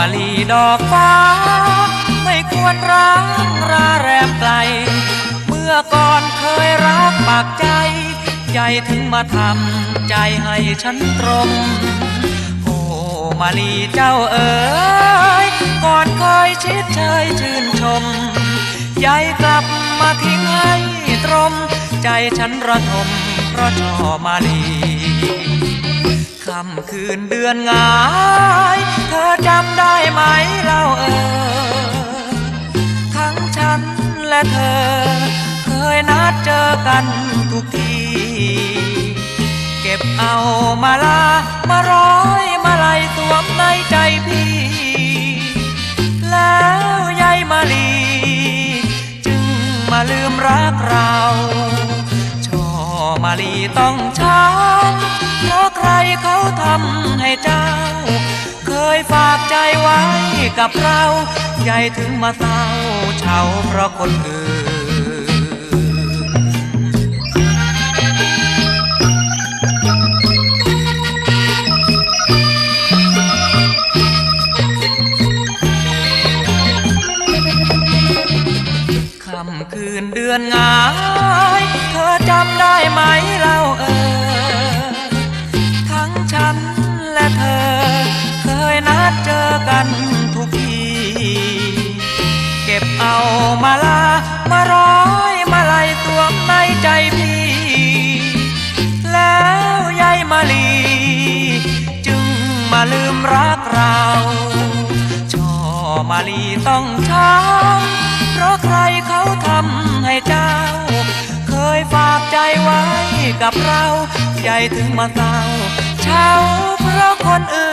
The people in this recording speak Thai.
มาลีดอกฟ้า ไม่ควรร้างราแรมไกล เมื่อก่อนเคยรักปากใจใหญ่ถึงมาทำใจให้ฉันตรง โอ้มาลีเจ้าเอ๋ยก่อนเคยชิดเชยชื่นชมยายกลับมาทิ้งให้ตรม ใจฉันระทมเพราะชอมาลี ค่ำคืนเดือนงาย เธอจำได้ไหมเล่าเออ ทั้งฉันและเธอ เคยนัดเจอกันทุกที เก็บเอามาลา มาร้อยมาลัยสวมในใจพี่ แล้วยายมาลี จึงมาลืมรักเราช่อมาลีต้องช้ ฝากใจไว้กับเราใหญ่ถึงมาเศร้าเฉาเพราะคนอื่นคำคืนเดือนงายเธอจำได้ไหมเล่าเออ ทั้งฉันและเธอ นัดเจอกันทุกที เก็บเอามาลา มาร้อยมาลัยสวในใจพี่ แล้วยายมาลี จึงมาลืมรักเราช่อมาลีต้องช้ำเพราะใครเขาทำให้เจ้า เคยฝากใจไว้กับเราใหญ่ถึงมาเศร้าเช้าเพราะคนอื่น